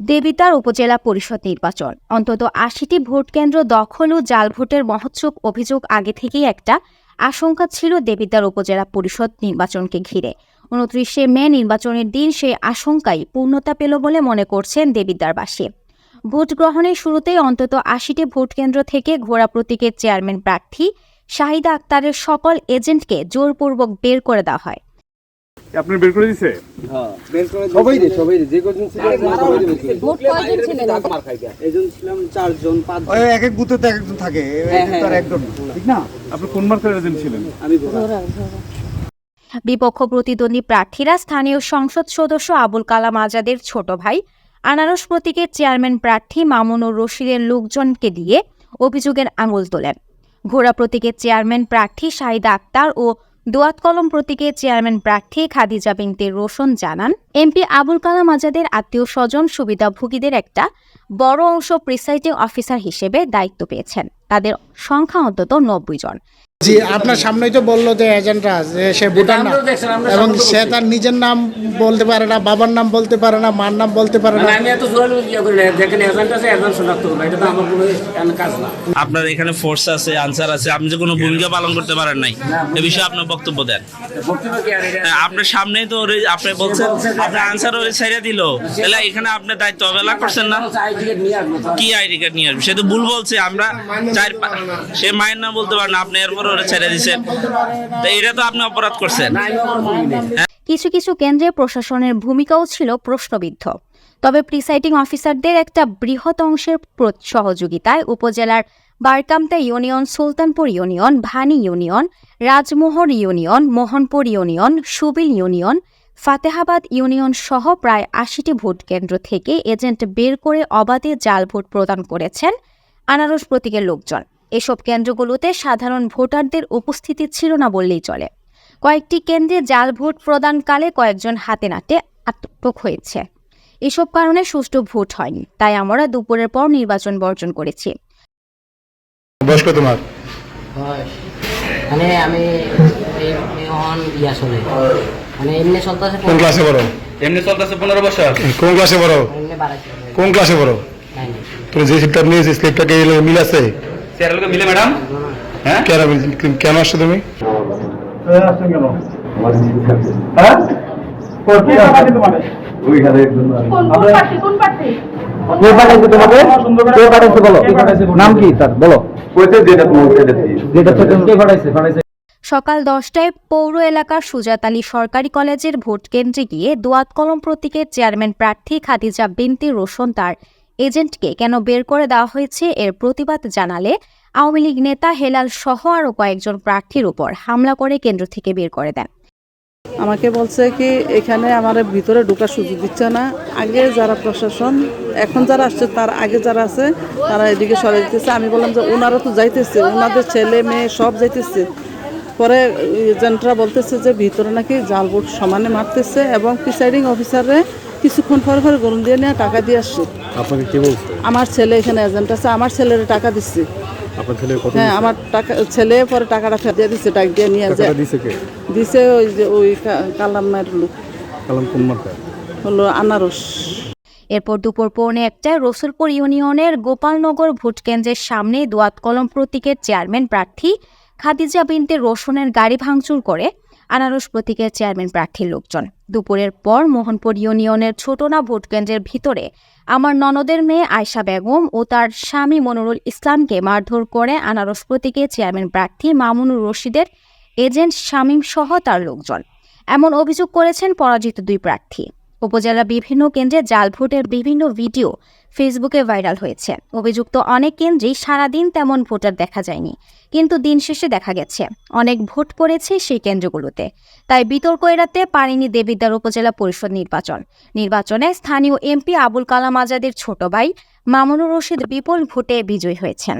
দেবিতার উপজেলা পরিষদ নির্বাচন। অন্তত আশিটি ভোট কেন্দ্র দখল ও জাল ভোটের মহোৎসব অভিযোগ আগে থেকেই একটা আশঙ্কা ছিল দেবিদ্বার উপজেলা পরিষদ নির্বাচনকে ঘিরে। উনত্রিশে মে নির্বাচনের দিন সেই আশঙ্কাই পূর্ণতা পেল বলে মনে করছেন দেবিদ্বারবাসী ভোট গ্রহণের শুরুতেই অন্তত আশিটি ভোট কেন্দ্র থেকে ঘোড়া প্রতীকের চেয়ারম্যান প্রার্থী শাহিদা আক্তারের সকল এজেন্টকে জোরপূর্বক বের করে দেওয়া হয়। আপনার বের করে দিছে? সবাই রে সবাই রে যে কজন ছিল সবাই রে বের করে দিছে। ভোট কয়জন ছিলেন? এজন ছিলাম চারজন পাঁচ ওই এক এক বুথে তো একজন থাকে তার। একজন ঠিক না? আপনি কোন মার্কার এজেন্ট ছিলেন? আমি বিপক্ষ প্রতিদ্বন্দ্বী প্রার্থীরা স্থানীয় সংসদ সদস্য আবুল কালাম আজাদের ছোট ভাই আনারস প্রতীকের চেয়ারম্যান প্রার্থী মামুনুর রশিদের লোকজনকে দিয়ে অভিযোগের আঙুল তোলেন। ঘোড়া প্রতীকের চেয়ারম্যান প্রার্থী শাহিদা আক্তার ও দোয়াত কলম প্রতীকের চেয়ারম্যান প্রার্থী খাদিজা বিনতে রোশন জানান, এমপি আবুল কালাম আজাদের আত্মীয় স্বজন সুবিধাভোগীদের একটা বড় অংশ প্রিসাইডিং অফিসার হিসেবে দায়িত্ব পেয়েছেন। তাদের সংখ্যা অন্তত নব্বই জন। জি আপনার সামনেই তো বলল যে এজেন্টরা যে সে ভোটার না। এবং সে তার নিজের নাম বলতে পারে না বাবার নাম বলতে পারে না মার নাম বলতে পারে না। আমি এত জোর ইয়ে করি না যেখানে এজেন্ট আছে এজেন্ট শনাক্ত করব এটা তো আমার কোনো কাজ না। আপনার এখানে ফোর্স আছে আনসার আছে আপনি যে কোনো ভূমিকা পালন করতে পারেন নাই এ বিষয়ে আপনার বক্তব্য দেন। বক্তব্য কি আর এটা? হ্যাঁ, আপনার সামনেই তো ওরে- আপনি বলছেন আপনার আনসার ওরে ছেড়ে দিল। তাহলে এখানে আপনি দায়িত্ব অবহেলা করছেন না? কি আইডি কার্ড নিয়ে আসবে? সে তো ভুল বলছে আমরা চার সে মায়ের নাম বলতে পারে না আপনি এরপর ওরে ছেড়ে তো এটা তো আপনি অপরাধ করছেন। কিছু কিছু কেন্দ্রে প্রশাসনের ভূমিকাও ছিল প্রশ্নবিদ্ধ। তবে প্রিসাইডিং অফিসারদের একটা বৃহৎ অংশের সহযোগিতায় উপজেলার Barkamta union, Sultanpur union, Bhani union, Rajmohar union, Mohanpur union, Subil union, Fatehabad union সহ প্রায় আশিটি ভোট কেন্দ্র থেকে এজেন্ট বের করে অবাধে জাল ভোট প্রদান করেছেন আনারস প্রতীকের লোকজন। এসব কেন্দ্রগুলোতে সাধারণ ভোটারদের উপস্থিতি ছিল না বললেই চলে। কয়েকটি কেন্দ্রে জাল ভোট প্রদানকালে কয়েকজন হাতে নাতে আটক হয়েছে। এসব কারণে সুষ্ঠু ভোট হয়নি তাই আমরা দুপুরের পর নির্বাচন বর্জন করেছি। বয়স্ক তোমার? মানে আমি মানে এমনি চলতেছে কোন ক্লাসে পড়ো? এমনি চলতেছে পনেরো বছর। কোন ক্লাসে পড়ো? কোন ক্লাসে পড়ো? তুমি যে স্লিপটা নিয়েছি স্লিপটা কে মিল আছে? মিলে ম্যাডাম। কেন মিল- কেন আসছো তুমি? নাম কি তার? বলো। যেটা কে পাঠাইছে? পাঠাইছে। সকাল দশটায় পৌর এলাকার সুজাত আলী সরকারি কলেজের ভোট কেন্দ্রে গিয়ে দোয়াত কলম প্রতীকের চেয়ারম্যান প্রার্থী খাদিজা বিনতি রোশন তার এজেন্টকে কেন বের করে দেওয়া হয়েছে এর প্রতিবাদ জানালে আওয়ামী লীগ নেতা হেলাল সহ আরও কয়েকজন প্রার্থীর উপর হামলা করে কেন্দ্র থেকে বের করে দেন। আমাকে বলছে কি, এখানে আমার ভিতরে ঢোকার সুযোগ দিচ্ছে না। আগে যারা প্রশাসন, এখন যারা আসছে, তার আগে যারা আছে, তারা এদিকে সরে দিতেছে। আমি বললাম যে ওনারা তো যাইতেছে ওনাদের ছেলে মেয়ে সব যাইতেছে। পরে এজেন্টরা বলতেছে যে ভিতরে নাকি জাল বোট সমানে মারতেছে এবং প্রিসাইডিং অফিসারে কিছুক্ষণ পর পরে গরম দিয়ে নিয়ে টাকা দিয়ে আসছে। আপনাকে কে বলছে? আমার ছেলে এখানে এজেন্ট আছে আমার ছেলের টাকা দিচ্ছে। আপনার ছেলে কত হ্যাঁ আমার টাকা ছেলে পরে টাকাটা ফেরত দিয়ে দিচ্ছে টাকা দিয়ে নিয়ে যে দিছে কে? দিছে ওই যে ওই কালামের লোক। কালাম কোন মার্কা হলো আনারস। এরপর দুপুর পৌনে একটায় রসুলপুর ইউনিয়নের গোপালনগর ভোটকেন্দ্রের সামনে দোয়াত কলম প্রতীকের চেয়ারম্যান প্রার্থী খাদিজা বিনতে রোশনের গাড়ি ভাঙচুর করে। আনারস প্রতীকের চেয়ারম্যান প্রার্থীর লোকজন। দুপুরের পর মোহনপুর ইউনিয়নের ছোটনা ভোটকেন্দ্রের ভিতরে আমার ননদের মেয়ে আয়শা বেগম ও তার স্বামী মনুরুল ইসলামকে মারধর করে আনারস প্রতীকের চেয়ারম্যান প্রার্থী মামুনুর রশিদের এজেন্ট শামীম সহ তার লোকজন। এমন অভিযোগ করেছেন পরাজিত দুই প্রার্থী। উপজেলা বিভিন্ন কেন্দ্রে জাল ভোটের বিভিন্ন ভিডিও ফেসবুকে ভাইরাল হয়েছে। অভিযুক্ত অনেক কেন্দ্রেই সারাদিন তেমন ভোটার দেখা যায়নি, কিন্তু দিন শেষে দেখা গেছে, অনেক ভোট পড়েছে সেই কেন্দ্রগুলোতে। তাই বিতর্ক এড়াতে পারেনি দেবিদ্বার উপজেলা পরিষদ নির্বাচন। নির্বাচনে স্থানীয় এমপি আবুল কালাম আজাদের ছোট ভাই মামুনুর রশিদ বিপুল ভোটে বিজয়ী হয়েছেন।